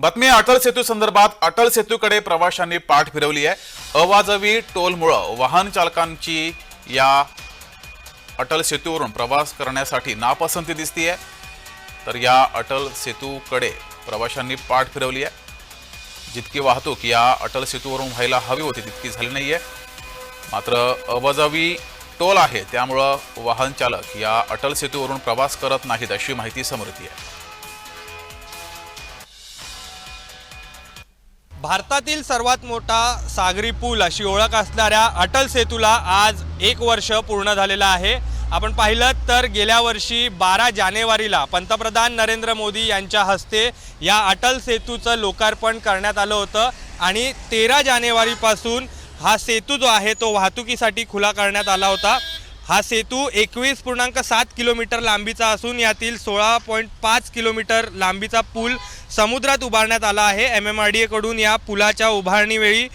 बातमी अटल सेतू संदर्भात अटल सेतूकडे प्रवाशांनी पाठ फिरवली आहे. अवाजवी टोलमुळं वाहन चालकांची या अटल सेतूवरून प्रवास करण्यासाठी नापसंती दिसतीये तर या अटल सेतूकडे प्रवाशांनी पाठ फिरवली आहे. जितकी वाहतूक या अटल सेतूवरून व्हायला हवी होती तितकी झाली नाहीये. मात्र अवाजवी टोल आहे त्यामुळं वाहन चालक या अटल सेतूवरून प्रवास करत नाहीत अशी माहिती समोर येते आहे. भारतातील सर्वात मोठा सागरी पूल अशी ओळख असणाऱ्या अटल सेतूला आज एक वर्ष पूर्ण झालेलं आहे. आपण पाहिलं तर गेल्या वर्षी बारा जानेवारीला पंतप्रधान नरेंद्र मोदी यांच्या हस्ते या अटल सेतूचं लोकार्पण करण्यात आलं होतं आणि तेरा जानेवारीपासून हा सेतू जो आहे तो वाहतुकीसाठी खुला करण्यात आला होता. हा सेतू एकवीस पूर्णांक सात किलोमीटर लांबीचा असून यातील सोळा पॉईंट पाच किलोमीटर लांबीचा पूल समुद्रात उभारण्यात आला आहे. एम एम आर डी एकडून या पुलाच्या उभारणीवेळी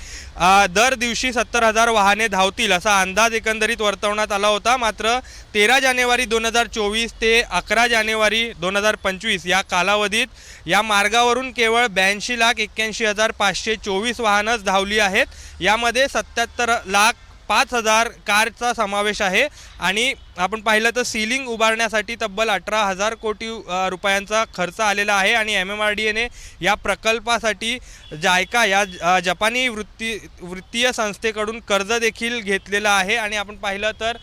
दर दिवशी सत्तर हजार वाहने धावतील असा अंदाज एकंदरीत वर्तवण्यात आला होता. मात्र तेरा जानेवारी दोन हजार चोवीस ते अकरा जानेवारी दोन हजार पंचवीस या कालावधीत या मार्गावरून केवळ ब्याऐंशी लाख एक्क्याऐंशी हजार पाचशे चोवीस वाहनंच धावली आहेत. यामध्ये सत्याहत्तर लाख पाच हजार कारचा समावेश आहे. आणि आपण पाहिलं तर सीलिंग उभारण्यासाठी तब्बल अठरा हजार कोटी रुपयांचा खर्च आलेला आहे. आणि एम एम आर डी एने या प्रकल्पासाठी जायका या जपानी वृत्ती वृत्तीय संस्थेकडून कर्ज देखील घेतलेलं आहे. आणि आपण पाहिलं तर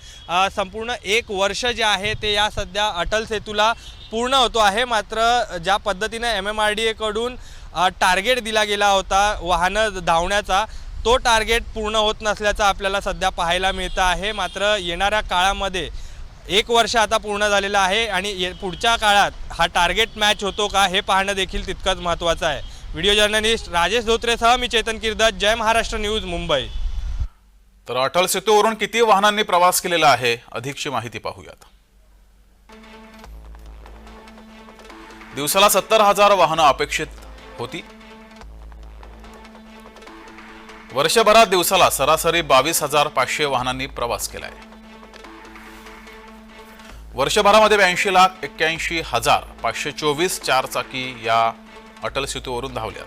संपूर्ण एक वर्ष जे आहे ते या सध्या अटल सेतूला पूर्ण होतो आहे. मात्र ज्या पद्धतीने एम एम आर डी एकडून टार्गेट दिला गेला होता वाहनं धावण्याचा तो टार्गेट पूर्ण होत नसल्याचं आपल्याला सध्या पाहायला मिळतं आहे. मात्र येणाऱ्या काळामध्ये एक वर्ष आता पूर्ण झालेलं आहे आणि ये पुढच्या काळात हा टार्गेट मॅच होतो का हे पाहणं देखील तितकंच महत्त्वाचं आहे. व्हिडिओ जर्नलिस्ट राजेश धोत्रेसह मी चेतन किर्दत जय महाराष्ट्र न्यूज मुंबई. तर अटल सेतूवरून किती वाहनांनी प्रवास केलेला आहे? अधिकची माहिती पाहूयात. दिवसाला सत्तर हजार वाहनं अपेक्षित होती. वर्षभरात दिवसाला सरासरी बावीस हजार पाचशे वाहनांनी प्रवास केलाय. वर्षभरामध्ये ब्याऐंशी लाख एक्क्याऐंशी हजार पाचशे चोवीस चार चाकी या अटल सेतूवरून धावल्यात.